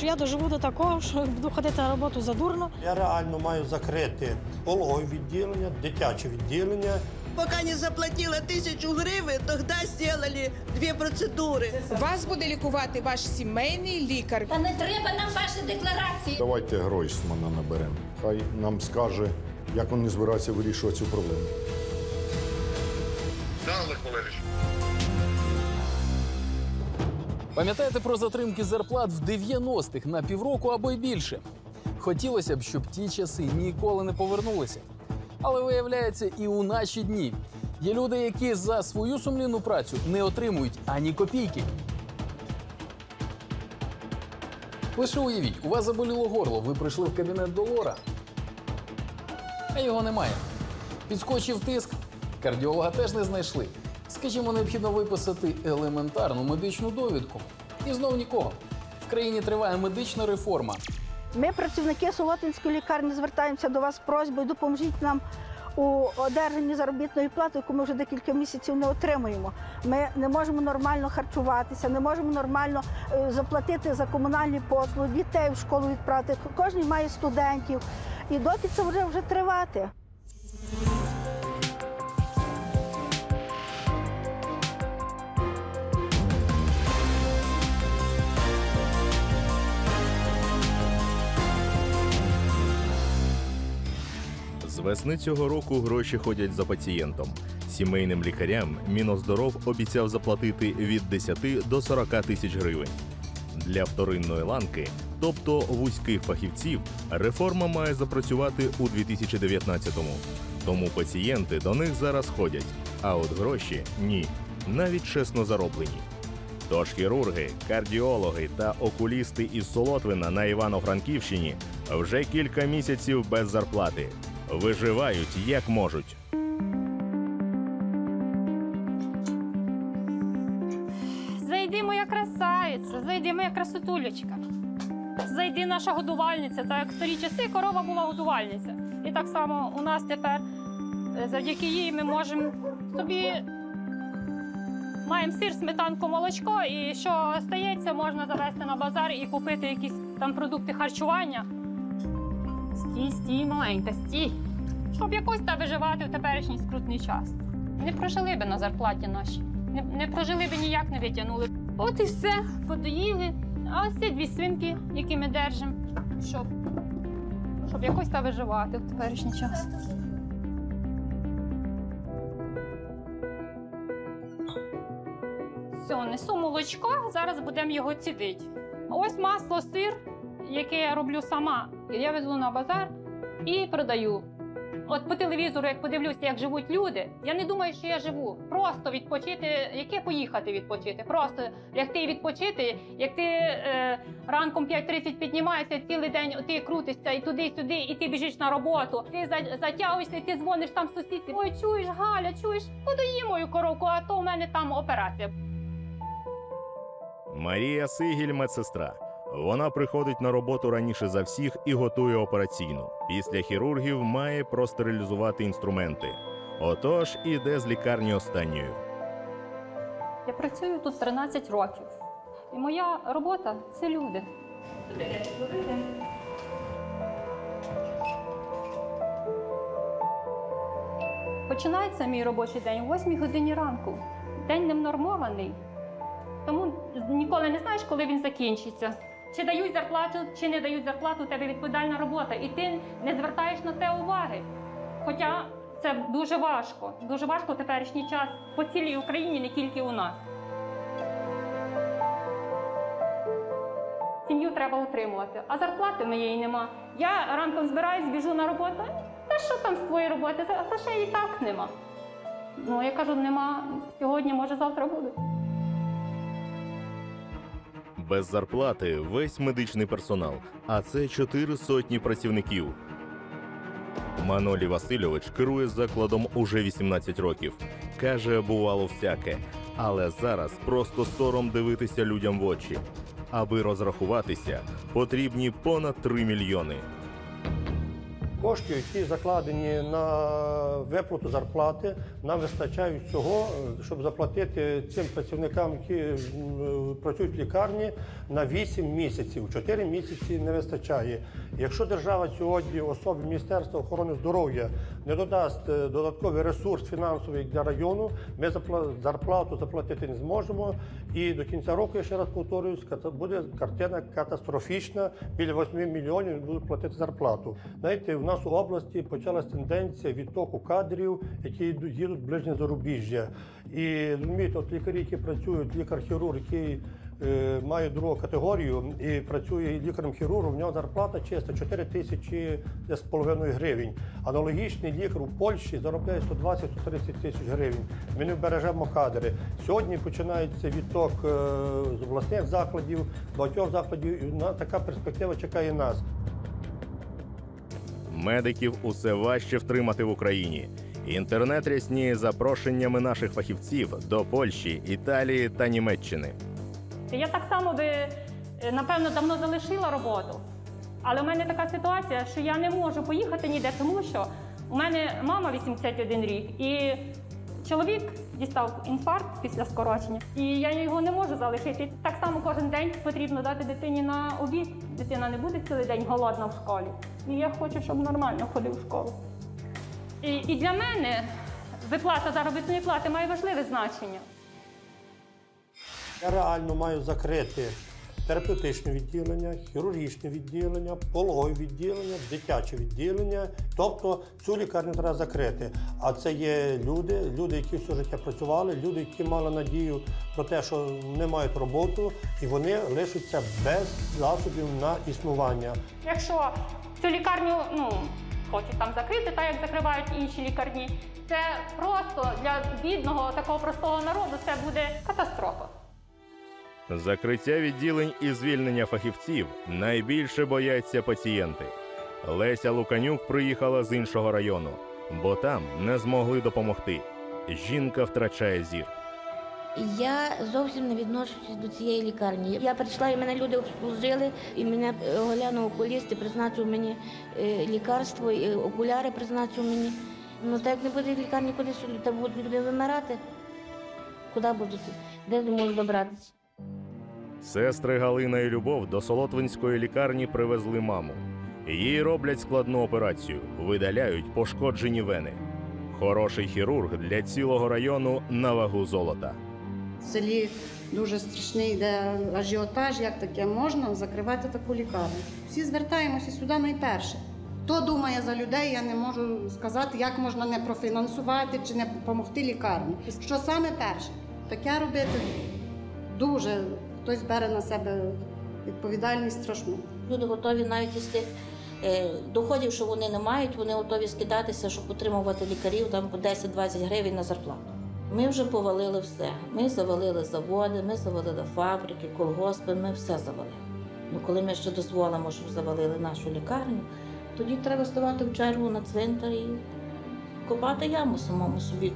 що я доживу до такого, що буду ходити на роботу задурно. Я реально маю закрити пологове відділення, дитяче відділення. Пока не заплатила тисячу гривень, тоді зробили дві процедури. Вас буде лікувати ваш сімейний лікар. Та не треба нам ваші декларації. Давайте Гройсмана наберемо. Хай нам скаже, як вони збираються вирішувати цю проблему. Пам'ятаєте про затримки зарплат в 90-х на півроку або й більше? Хотілося б, щоб ті часи ніколи не повернулися. Але виявляється, і у наші дні є люди, які за свою сумлінну працю не отримують ані копійки. Лише уявіть, у вас заболіло горло, ви прийшли в кабінет до лора, а його немає. Підскочив тиск, кардіолога теж не знайшли. Скажімо, необхідно виписати елементарну медичну довідку. І знов нікого. В країні триває медична реформа. Ми, працівники Солотинської лікарні, звертаємося до вас з просьбою, допоможіть нам у одержанні заробітної плати, яку ми вже декілька місяців не отримуємо. Ми не можемо нормально харчуватися, не можемо нормально е, заплатити за комунальні послуги, дітей в школу відправити. Кожен має студентів. І доки це вже вже тривати. Весни цього року гроші ходять за пацієнтом. Сімейним лікарям Міноздоров обіцяв заплатити від 10 до 40 тисяч гривень. Для вторинної ланки, тобто вузьких фахівців, реформа має запрацювати у 2019-му. Тому пацієнти до них зараз ходять, а от гроші ні, навіть чесно зароблені. Тож хірурги, кардіологи та окулісти із Солотвина на Івано-Франківщині вже кілька місяців без зарплати. Виживають як можуть. Зайди, моя красавиця, зайди, моя красотулечка. Зайди, наша годувальниця. Так як в старі часи корова була годувальниця. І так само у нас тепер е, завдяки їй ми можемо собі маємо сир, сметанку, молочко, і що стається, можна завести на базар і купити якісь там продукти харчування. Стій, стій, маленька, стій. Щоб якось та виживати в теперішній скрутний час. Не прожили би на зарплаті наші. Не, не прожили би ніяк не витягнули. От і все, подоїли. А ось ці дві свинки, які ми держимо, щоб, щоб якось та виживати в теперішній час. Все, несу молочко, зараз будемо його цідити. Ось масло, сир, яке я роблю сама. Я везу на базар і продаю. От по телевізору, як подивлюся, як живуть люди, я не думаю, що я живу. Просто відпочити, яке поїхати відпочити. Просто лягти і відпочити. Як ти е, ранком 5.30 піднімаєшся, цілий день ти крутишся і туди, і ти біжиш на роботу. Ти затягуєшся, і ти дзвониш там сусідці. Ой, чуєш, Галя, чуєш, подої мою коровку, а то у мене там операція. Марія Сигіль медсестра. Вона приходить на роботу раніше за всіх і готує операційну. Після хірургів має простерилізувати інструменти. Отож, іде з лікарні останньою. Я працюю тут 13 років. І моя робота це люди. Починається мій робочий день о 8 годині ранку. День не нормований. Тому ніколи не знаєш, коли він закінчиться. Чи дають зарплату, чи не дають зарплату, у тебе відповідальна робота, і ти не звертаєш на те уваги. Хоча це дуже важко. Дуже важко в теперішній час по цілій Україні, не тільки у нас. Сім'ю треба утримувати, а зарплати моєї нема. Я ранком збираюсь, біжу на роботу. Та що там з твоєї роботи? Грошей і так нема. Ну, я кажу, нема сьогодні, може, завтра буде. Без зарплати весь медичний персонал, а це чотири сотні працівників. Манолі Васильович керує закладом уже 18 років. Каже, бувало всяке, але зараз просто сором дивитися людям в очі. Аби розрахуватися, потрібні понад 3 мільйони. Кошти, які закладені на виплату зарплати, нам вистачають цього, е, щоб заплатити цим працівникам, які працюють в лікарні, на 8 місяців. 4 місяці не вистачає. Якщо держава сьогодні особі Міністерства охорони здоров'я не додасть е, додатковий ресурс фінансовий для району, ми зарплату заплатити не зможемо. І до кінця року, я ще раз повторююсь, буде картина катастрофічна. Біля 8 мільйонів будуть платити зарплату. Знаєте, нас у області почалась тенденція відтоку кадрів, які йдуть- їдуть ближнє зарубіжжя. І розумієте, от лікарі, які працюють, лікар-хірург, який е, має другу категорію і працює лікарем-хірургом, в нього зарплата чиста 4 тисячі з половиною гривень. Аналогічний лікар у Польщі заробляє 120-130 тисяч гривень. Ми не бережемо кадри. Сьогодні починається відток е, з обласних закладів, багатьох закладів, і така перспектива чекає нас. Медиків усе важче втримати в Україні. Інтернет рясніє запрошеннями наших фахівців до Польщі, Італії та Німеччини. Я так само би, е, напевно, давно залишила роботу. Але в мене така ситуація, що я не можу поїхати ніде, тому що у мене мама 81 рік, і чоловік дістав інфаркт після скорочення, і я його не можу залишити. Так само кожен день потрібно дати дитині на обід. Дитина не буде цілий день голодна в школі. І я хочу, щоб нормально ходив в школу. І, і для мене виплата заробітної плати має важливе значення. Я реально маю закрити терапевтичне відділення, хірургічне відділення, пологове відділення, дитяче відділення. Тобто цю лікарню треба закрити. А це є люди, люди, які все життя працювали, люди, які мали надію про те, що не мають роботу, і вони лишаться без засобів на існування. Якщо цю лікарню ну, хочуть там закрити, так як закривають інші лікарні, це просто для бідного такого простого народу це буде катастрофа. Закриття відділень і звільнення фахівців найбільше бояться пацієнти. Леся Луканюк приїхала з іншого району, бо там не змогли допомогти. Жінка втрачає зір. Я зовсім не відношусь до цієї лікарні. Я прийшла, і мене люди обслужили, і мене е, оглянув окуліст і призначив мені е, лікарство, і окуляри призначив мені. Ну так як не буде лікарні, куди сюди, та будуть люди вимирати. Куди будуть? Де можуть добратися? Сестри Галина і Любов до Солотвинської лікарні привезли маму. Їй роблять складну операцію, видаляють пошкоджені вени. Хороший хірург для цілого району на вагу золота. В селі дуже страшний йде ажіотаж, як таке можна закривати таку лікарню. Всі звертаємося сюди найперше. Хто думає за людей, я не можу сказати, як можна не профінансувати чи не допомогти лікарні. Що саме перше? Таке робити дуже хтось бере на себе відповідальність страшну. Люди готові навіть із тих е, доходів, що вони не мають, вони готові скидатися, щоб утримувати лікарів там по 10-20 гривень на зарплату. Ми вже повалили все. Ми завалили заводи, ми завалили фабрики, колгоспи, ми все завалили. Ну коли ми ще дозволимо, щоб завалили нашу лікарню, тоді треба ставати в чергу на цвинтар і копати яму самому собі.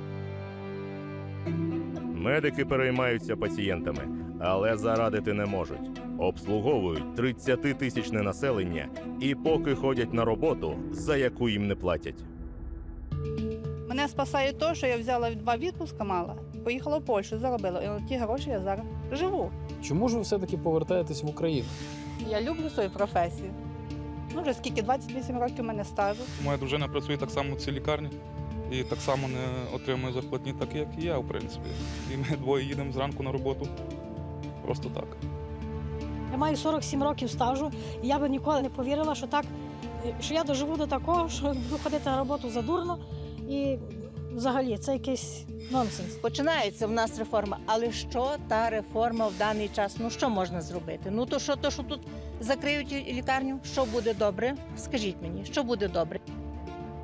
Медики переймаються пацієнтами, але зарадити не можуть. Обслуговують 30-тисячне населення і поки ходять на роботу, за яку їм не платять. Мене спасає те, що я взяла два відпуска мала, поїхала в Польщу, заробила. І на ті гроші я зараз живу. Чому ж ви все-таки повертаєтесь в Україну? Я люблю свою професію. Ну, вже скільки 28 років мене стажу. Моя дружина працює так само в цій лікарні і так само не отримує зарплатні, так як і я, в принципі. І ми двоє їдемо зранку на роботу. Просто так. Я маю 47 років стажу, і я би ніколи не повірила, що так, що я доживу до такого, що буду ходити на роботу задурно. І взагалі це якийсь нонсенс. Починається в нас реформа, але що та реформа в даний час? Ну що можна зробити? Ну то що, то що тут закриють лікарню? Що буде добре? Скажіть мені, що буде добре?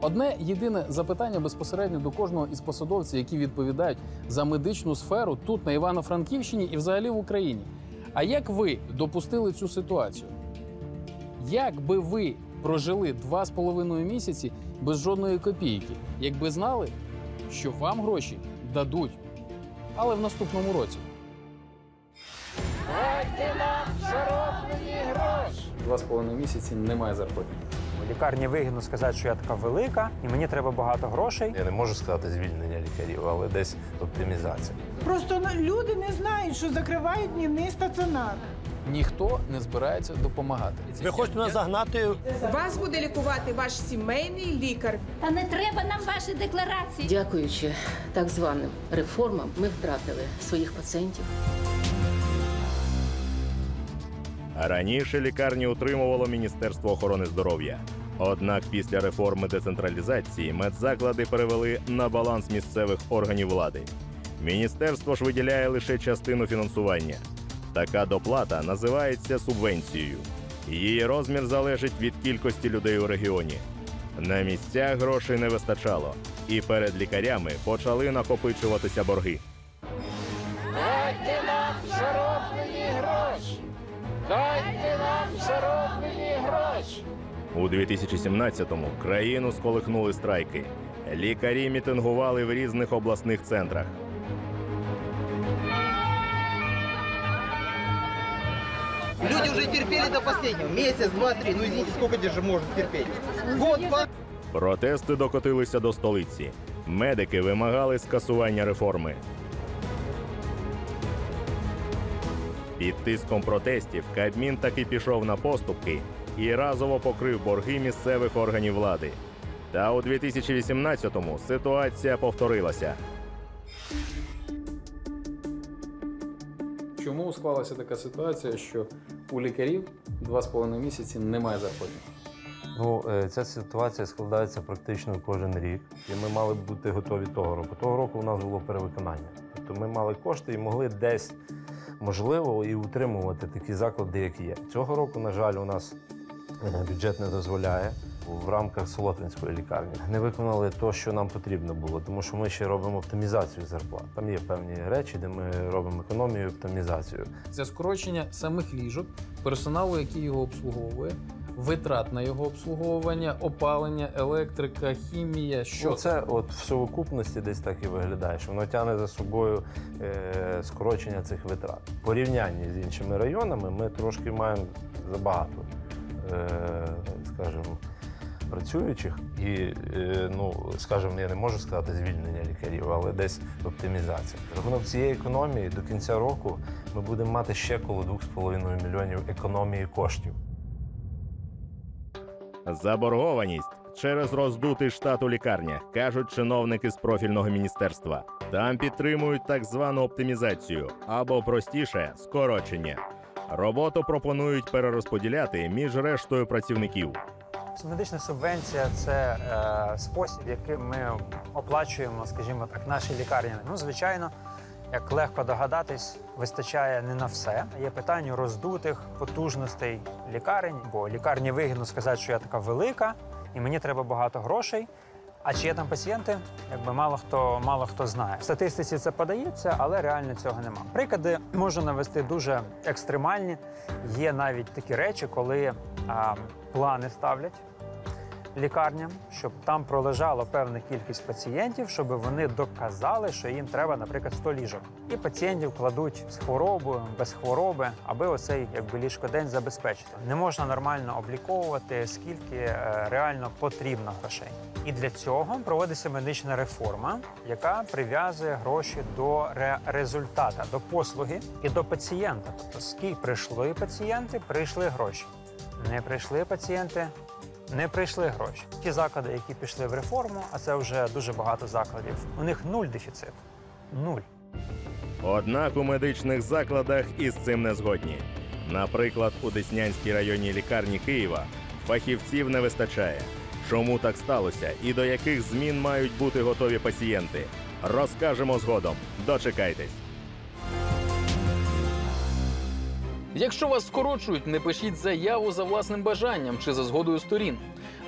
Одне єдине запитання безпосередньо до кожного із посадовців, які відповідають за медичну сферу тут, на Івано-Франківщині і взагалі в Україні. А як ви допустили цю ситуацію? Як би ви прожили два з половиною місяці без жодної копійки, якби знали, що вам гроші дадуть, але в наступному році? два з половиною місяці немає зарплати. Лікарні вигідно сказати, що я така велика, і мені треба багато грошей. Я не можу сказати звільнення лікарів, але десь оптимізація. Просто ну, люди не знають, що закривають днівний стаціонар. Ніхто не збирається допомагати. Ви хочете нас загнати Вас буде лікувати ваш сімейний лікар. Та не треба нам ваші декларації. Дякуючи так званим реформам, ми втратили своїх пацієнтів. Раніше лікарні утримувало Міністерство охорони здоров'я. Однак після реформи децентралізації медзаклади перевели на баланс місцевих органів влади. Міністерство ж виділяє лише частину фінансування. Така доплата називається субвенцією. Її розмір залежить від кількості людей у регіоні. На місцях грошей не вистачало, і перед лікарями почали накопичуватися борги. Дайте нам зароблені гроші! Дайте нам зароблені гроші! У 2017-му країну сколихнули страйки. Лікарі мітингували в різних обласних центрах. Люди уже терпели до последнего. Месяц, два, три. Ну извините, сколько здесь же можно терпеть? Год, два. Протести докотилися до столиці. Медики вимагали скасування реформи. Під тиском протестів Кабмін таки пішов на поступки і разово покрив борги місцевих органів влади. Та у 2018-му ситуація повторилася. Чому склалася така ситуація, що у лікарів два з половиною місяці немає зарплати? Ну, е, ця ситуація складається практично кожен рік, і ми мали б бути готові того року. Того року у нас було перевиконання. Тобто ми мали кошти і могли десь, можливо, і утримувати такі заклади, як є. Цього року, на жаль, у нас бюджет не дозволяє. В рамках Солотвинської лікарні не виконали те, що нам потрібно було, тому що ми ще робимо оптимізацію зарплат. Там є певні речі, де ми робимо економію, і оптимізацію. Це скорочення самих ліжок, персоналу, який його обслуговує, витрат на його обслуговування, опалення, електрика, хімія. Що Ну, це от в совокупності десь так і виглядає, що воно тягне за собою е, скорочення цих витрат. В порівнянні з іншими районами ми трошки маємо забагато, скажімо, працюючих. І, е, ну, скажімо, я не можу сказати звільнення лікарів, але десь оптимізація. Рахунок цієї економії до кінця року ми будемо мати ще коло 2,5 мільйонів економії коштів. Заборгованість через роздутий штат у лікарнях, кажуть чиновники з профільного міністерства. Там підтримують так звану оптимізацію або простіше скорочення. Роботу пропонують перерозподіляти між рештою працівників. Медична субвенція це е, спосіб, яким ми оплачуємо, скажімо так, наші лікарні. Ну, звичайно, як легко догадатись, вистачає не на все. Є питання роздутих потужностей лікарень, бо лікарні вигідно сказати, що я така велика, і мені треба багато грошей. А чи є там пацієнти? Якби мало хто мало хто знає. В статистиці це подається, але реально цього нема. Приклади можу навести дуже екстремальні. Є навіть такі речі, коли а, плани ставлять лікарням, щоб там пролежала певна кількість пацієнтів, щоб вони доказали, що їм треба, наприклад, 100 ліжок. І пацієнтів кладуть з хворобою, без хвороби, аби оцей якби ліжкодень забезпечити. Не можна нормально обліковувати, скільки е, реально потрібно грошей. І для цього проводиться медична реформа, яка прив'язує гроші до ре- результата, до послуги і до пацієнта. Тобто, скільки прийшли пацієнти, прийшли гроші. Не прийшли пацієнти, не прийшли гроші. Ті заклади, які пішли в реформу, а це вже дуже багато закладів. У них нуль дефіцит. Нуль. Однак у медичних закладах із цим не згодні. Наприклад, у Деснянській районній лікарні Києва фахівців не вистачає. Чому так сталося і до яких змін мають бути готові пацієнти? Розкажемо згодом. Дочекайтесь. Якщо вас скорочують, не пишіть заяву за власним бажанням чи за згодою сторін.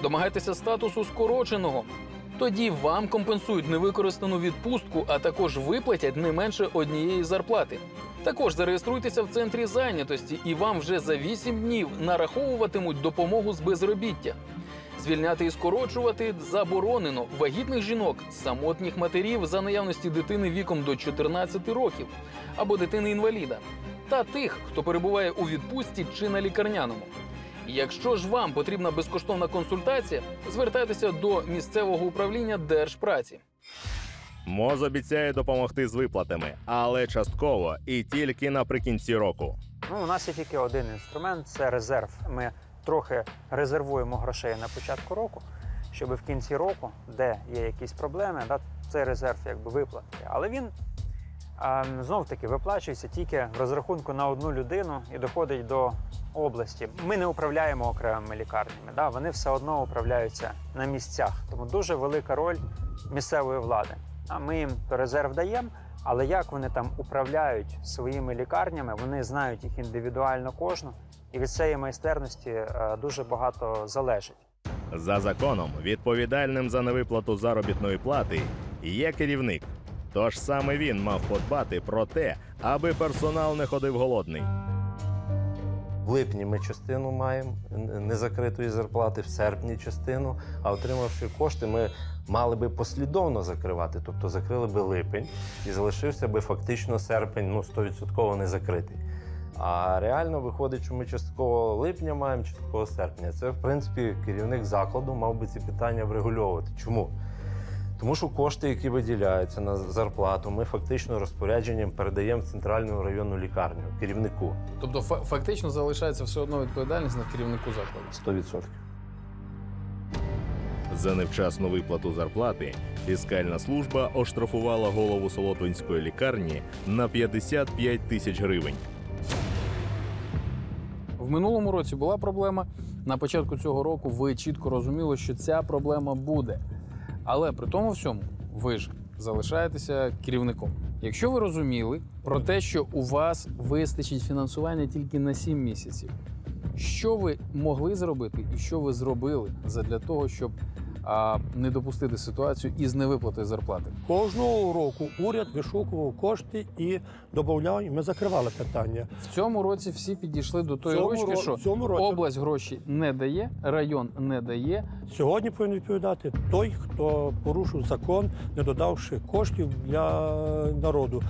Домагайтеся статусу скороченого. Тоді вам компенсують невикористану відпустку, а також виплатять не менше однієї зарплати. Також зареєструйтеся в центрі зайнятості, і вам вже за 8 днів нараховуватимуть допомогу з безробіття. Звільняти і скорочувати заборонено вагітних жінок, самотніх матерів за наявності дитини віком до 14 років або дитини інваліда, та тих, хто перебуває у відпустці чи на лікарняному. Якщо ж вам потрібна безкоштовна консультація, звертайтеся до місцевого управління держпраці. МОЗ обіцяє допомогти з виплатами, але частково і тільки наприкінці року. Ну, у нас є тільки один інструмент це резерв. Ми трохи резервуємо грошей на початку року, щоб в кінці року, де є якісь проблеми, да, цей резерв якби виплатити. Але він знов таки виплачується тільки в розрахунку на одну людину і доходить до області. Ми не управляємо окремими лікарнями, да, вони все одно управляються на місцях. Тому дуже велика роль місцевої влади. А ми їм резерв даємо, але як вони там управляють своїми лікарнями, вони знають їх індивідуально кожну, і від цієї майстерності е, дуже багато залежить. За законом, відповідальним за невиплату заробітної плати є керівник. Тож саме він мав подбати про те, аби персонал не ходив голодний. В липні ми частину маємо незакритої зарплати, в серпні частину. А отримавши кошти, ми мали би послідовно закривати, тобто закрили би липень і залишився би фактично серпень, ну 100% не закритий. А реально виходить, що ми частково липня маємо, частково серпня. Це, в принципі, керівник закладу мав би ці питання врегульовувати. Чому? Тому що кошти, які виділяються на зарплату, ми фактично розпорядженням передаємо в центральну районну лікарню керівнику. Тобто, фактично залишається все одно відповідальність на керівнику закладу. 100%. За невчасну виплату зарплати фіскальна служба оштрафувала голову Солотвинської лікарні на 55 тисяч гривень. В минулому році була проблема. На початку цього року ви чітко розуміли, що ця проблема буде. Але при тому всьому ви ж залишаєтеся керівником. Якщо ви розуміли про те, що у вас вистачить фінансування тільки на 7 місяців, що ви могли зробити і що ви зробили для того, щоб не допустити ситуацію із невиплатою зарплати? Кожного року уряд вишукував кошти і додавав, і ми закривали питання. В цьому році всі підійшли до тої Цьому ручки, що цьому році- область гроші не дає, район не дає. Сьогодні повинен відповідати той, хто порушив закон, не додавши коштів для народу.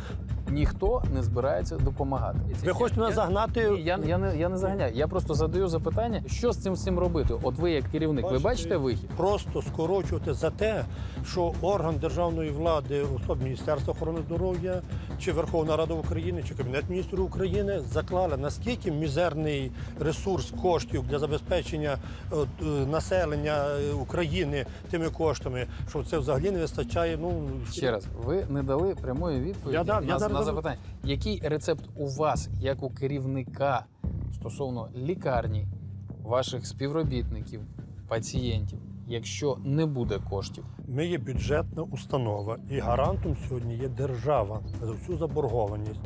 Ніхто не збирається допомагати. Ви хочете нас загнати? Ні, я, я, не, я не заганяю. Я просто задаю запитання, що з цим всім робити. От ви як керівник, ви бачите вихід? Просто скорочувати за те, що орган державної влади, особливо Міністерство охорони здоров'я, чи Верховна Рада України, чи Кабінет міністрів України заклали наскільки мізерний ресурс коштів для забезпечення е, населення е, України тими коштами, що це взагалі не вистачає. Ну Ще раз, ви не дали прямої відповіді Я дав, я на, зараз на запитання. Який рецепт у вас, як у керівника стосовно лікарні, ваших співробітників, пацієнтів, якщо не буде коштів? Ми є бюджетна установа, і гарантом сьогодні є держава за всю заборгованість.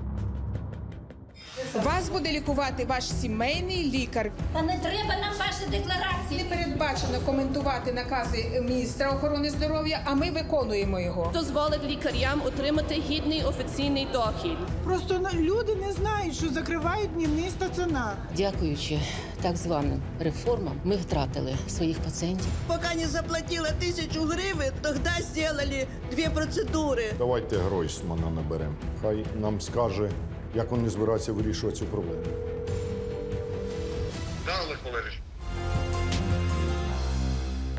Вас буде лікувати ваш сімейний лікар. Та не треба нам ваші декларації. Не передбачено коментувати накази міністра охорони здоров'я, а ми виконуємо його. дозволить лікарям отримати гідний офіційний дохід. Просто ну, люди не знають, що закривають днівний стаціонар. Дякуючи так званим реформам, ми втратили своїх пацієнтів. Пока не заплатила тысячу гривен, тогда сделали две процедуры. Давайте Гройсмана наберемо. Хай нам скаже, як вони збираються вирішувати цю проблему.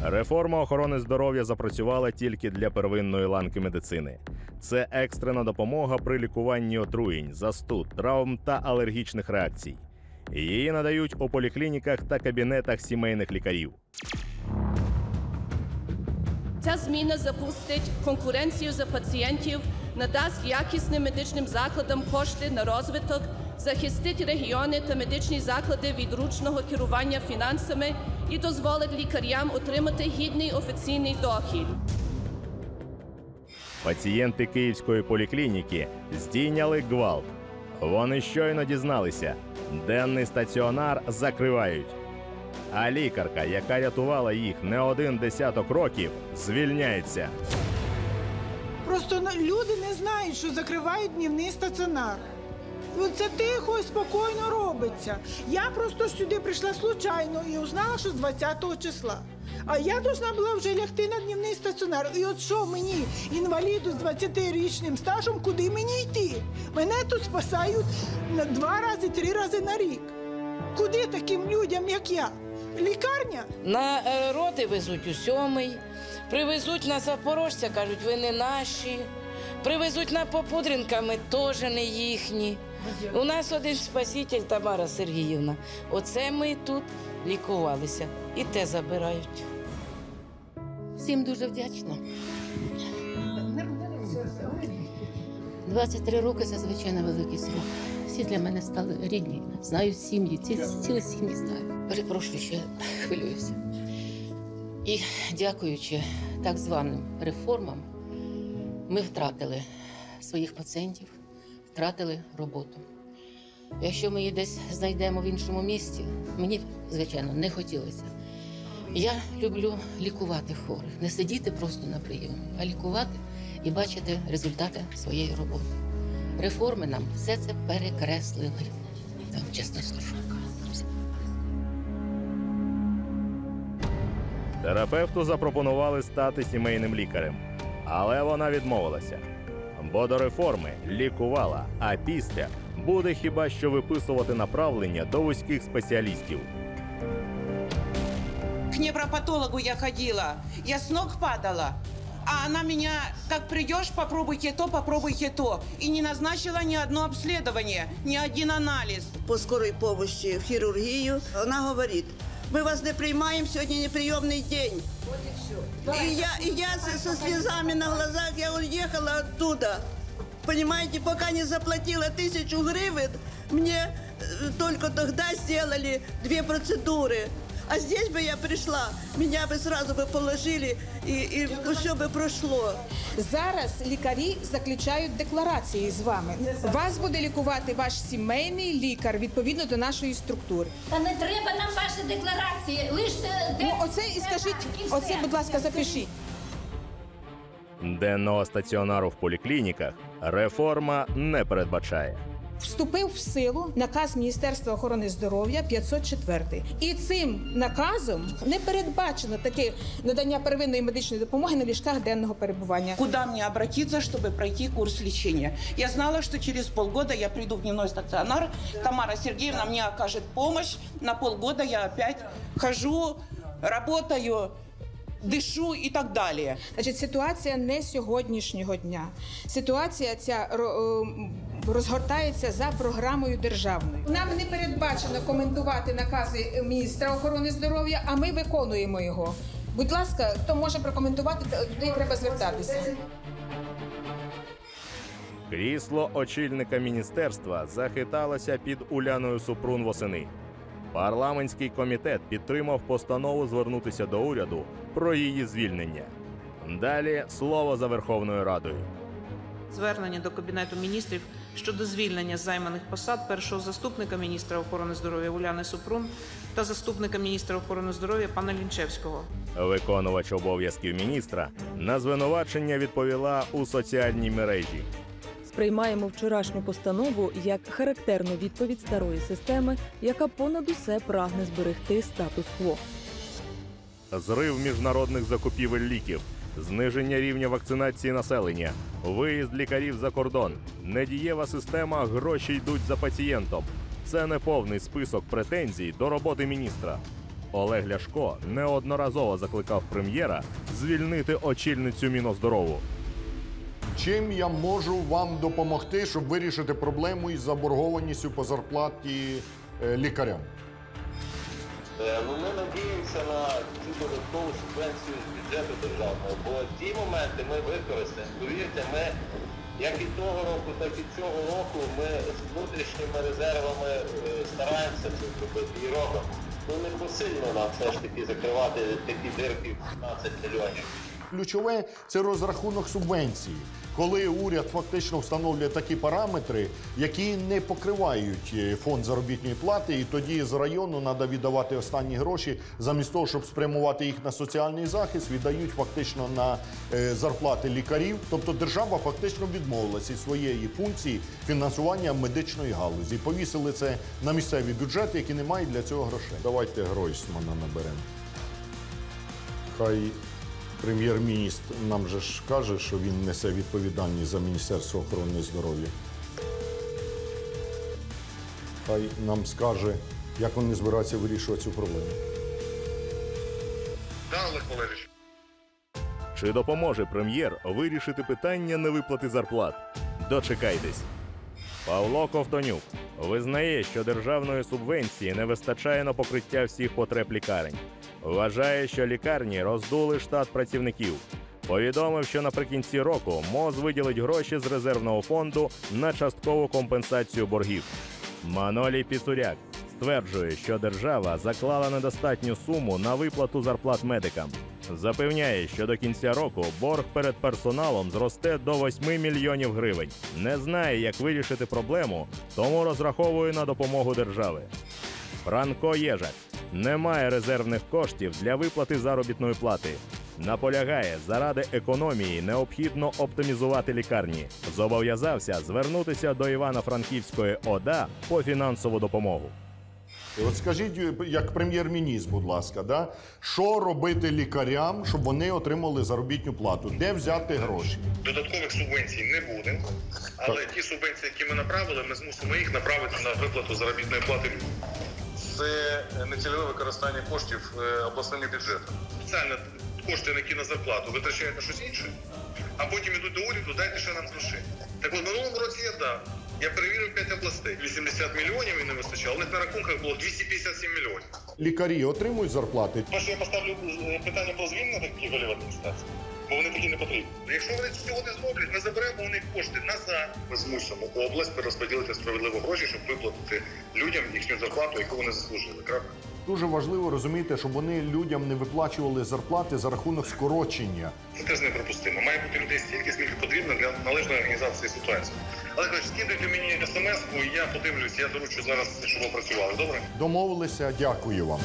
Реформа охорони здоров'я запрацювала тільки для первинної ланки медицини. Це екстрена допомога при лікуванні отруєнь, застуд, травм та алергічних реакцій. Її надають у поліклініках та кабінетах сімейних лікарів. Ця зміна запустить конкуренцію за пацієнтів, надасть якісним медичним закладам кошти на розвиток, захистить регіони та медичні заклади від ручного керування фінансами і дозволить лікарям отримати гідний офіційний дохід. Пацієнти київської поліклініки здійняли гвалт. Вони щойно дізналися, денний стаціонар закривають. А лікарка, яка рятувала їх не один десяток років, звільняється. Просто ну, люди не знають, що закривають днівний стаціонар. Ну, Це тихо і спокійно робиться. Я просто сюди прийшла случайно і узнала, що з 20 числа. А я должна була вже лягти на днівний стаціонар. І от що мені, інваліду з 20-річним стажем, куди мені йти? Мене тут спасають два рази, три рази на рік. Куди таким людям, як я? Лікарня? На е, роти везуть у сьомий, привезуть на Запорожця, кажуть, ви не наші. Привезуть на Попудренками, теж не їхні. У нас один спаситель Тамара Сергіївна. Оце ми тут лікувалися. І те забирають. Всім дуже вдячна. 23 роки це звичайно великий срок. Всі для мене стали рідні. Знаю сім'ї, цілі сім'ї знаю. Перепрошую, що я хвилююся. І дякуючи так званим реформам, ми втратили своїх пацієнтів, втратили роботу. Якщо ми її десь знайдемо в іншому місті, мені, звичайно, не хотілося. Я люблю лікувати хворих, не сидіти просто на прийомі, а лікувати і бачити результати своєї роботи. Реформи нам все це перекреслили. Там чесно скажу. Терапевту запропонували стати сімейним лікарем, але вона відмовилася. Бо до реформи лікувала, а після буде хіба що виписувати направлення до вузьких спеціалістів. К невропатологу я ходила. Я с ног падала. А она меня, как придешь, попробуйте то, попробуйте то. И не назначила ни одно обследование, ни один анализ. По скорой помощи в хирургию. Она говорит, мы вас не принимаем, сегодня неприемный день. И я, и я со, со слезами на глазах, я уехала оттуда. Понимаете, пока не заплатила тысячу гривен, мне э, только тогда сделали две процедуры. А здесь бы я пришла, меня бы сразу бы положили, и, и все бы прошло. Зараз лікарі заключають декларації з вами. Вас буде лікувати ваш сімейний лікар відповідно до нашої структури. Та не треба нам ваші декларації. Лише Ну, оце і скажіть, оце, будь ласка, запишіть. Денного стаціонару в поліклініках реформа не передбачає. Вступив в силу наказ Міністерства охорони здоров'я 504. І цим наказом не передбачено таке надання первинної медичної допомоги на ліжках денного перебування. Куда мне обратиться, чтобы пройти курс лечения? Я знала, что через полгода я приду в дневной стационар, Тамара Сергеевна мне окажет помощь. На полгода я опять хожу, работаю, дышу и так далее. Значить, ситуація не сьогоднішнього дня. Ситуація ця е, розгортається за програмою державною. Нам не передбачено коментувати накази міністра охорони здоров'я, а ми виконуємо його. Будь ласка, хто може прокоментувати, туди треба звертатися. Крісло очільника міністерства захиталося під Уляною Супрун восени. Парламентський комітет підтримав постанову звернутися до уряду про її звільнення. Далі слово за Верховною Радою. Звернення до Кабінету міністрів щодо звільнення з займаних посад першого заступника міністра охорони здоров'я Уляни Супрун та заступника міністра охорони здоров'я пана Лінчевського. Виконувач обов'язків міністра на звинувачення відповіла у соціальній мережі. Сприймаємо вчорашню постанову як характерну відповідь старої системи, яка понад усе прагне зберегти статус-кво. Зрив міжнародних закупівель ліків, зниження рівня вакцинації населення, виїзд лікарів за кордон, недієва система, гроші йдуть за пацієнтом. Це не повний список претензій до роботи міністра. Олег Ляшко неодноразово закликав прем'єра звільнити очільницю Міноздорову. Чим я можу вам допомогти, щоб вирішити проблему із заборгованістю по зарплаті е, лікарям? Е, Ну, ми надіємося на цю додаткову субвенцію з бюджету державного, бо ті моменти ми використаємо. Повірте, ми як і того року, так і цього року ми з внутрішніми резервами е, стараємося це зробити і робимо. Ну не посильно нам все ж таки закривати такі дирки в 15 мільйонів. Ключове це розрахунок субвенції, коли уряд фактично встановлює такі параметри, які не покривають е, фонд заробітної плати, і тоді з району треба віддавати останні гроші, замість того, щоб спрямувати їх на соціальний захист, віддають фактично на е, зарплати лікарів. Тобто держава фактично відмовилася від своєї функції фінансування медичної галузі. Повісили це на місцеві бюджети, які не мають для цього грошей. Давайте Гройсмана наберемо. Хай прем'єр-міністр нам же ж каже, що він несе відповідальність за Міністерство охорони здоров'я. Хай нам скаже, Як вони збираються вирішувати цю проблему? Да, Олег Валерійович. Чи допоможе прем'єр вирішити питання невиплати зарплат? Дочекайтесь. Павло Ковтонюк визнає, що державної субвенції не вистачає на покриття всіх потреб лікарень. Вважає, що лікарні роздули штат працівників. Повідомив, що наприкінці року МОЗ виділить гроші з резервного фонду на часткову компенсацію боргів. Манолій Піцуряк стверджує, що держава заклала недостатню суму на виплату зарплат медикам. Запевняє, що до кінця року борг перед персоналом зросте до 8 мільйонів гривень. Не знає, як вирішити проблему, тому розраховує на допомогу держави. Франко Єжак немає резервних коштів для виплати заробітної плати. Наполягає, заради економії необхідно оптимізувати лікарні. Зобов'язався звернутися до Івано-Франківської ОДА по фінансову допомогу. От скажіть, як прем'єр-міністр, будь ласка, да? що робити лікарям, щоб вони отримали заробітну плату? Де взяти гроші? Додаткових субвенцій не буде, але ті субвенції, які ми направили, ми змусимо їх направити на виплату заробітної плати. Це нецільове використання коштів е, обласними бюджетами. Спеціально кошти, які на зарплату, витрачають на щось інше, а потім йдуть до уряду, дайте ще нам грошей. Так от в минулому році я дав. Я перевірив 5 областей. 80 мільйонів і не вистачало. У них на рахунках було 257 мільйонів. Лікарі отримують зарплати? Перше, я поставлю е, питання про звільнення таких голів адміністрації, бо вони такі не потрібні. Якщо вони цього не зроблять, ми заберемо у них кошти назад. Ми змусимо область перерозподілити справедливо гроші, щоб виплатити людям їхню зарплату, яку вони заслужили. Крапка. Дуже важливо розуміти, щоб вони людям не виплачували зарплати за рахунок скорочення. Це теж неприпустимо. Має бути людей стільки, скільки потрібно для належної організації ситуації. Але кажуть, скидайте мені смс-ку, і я подивлюсь, я доручу зараз, щоб ви працювали. Добре? Домовилися, дякую вам.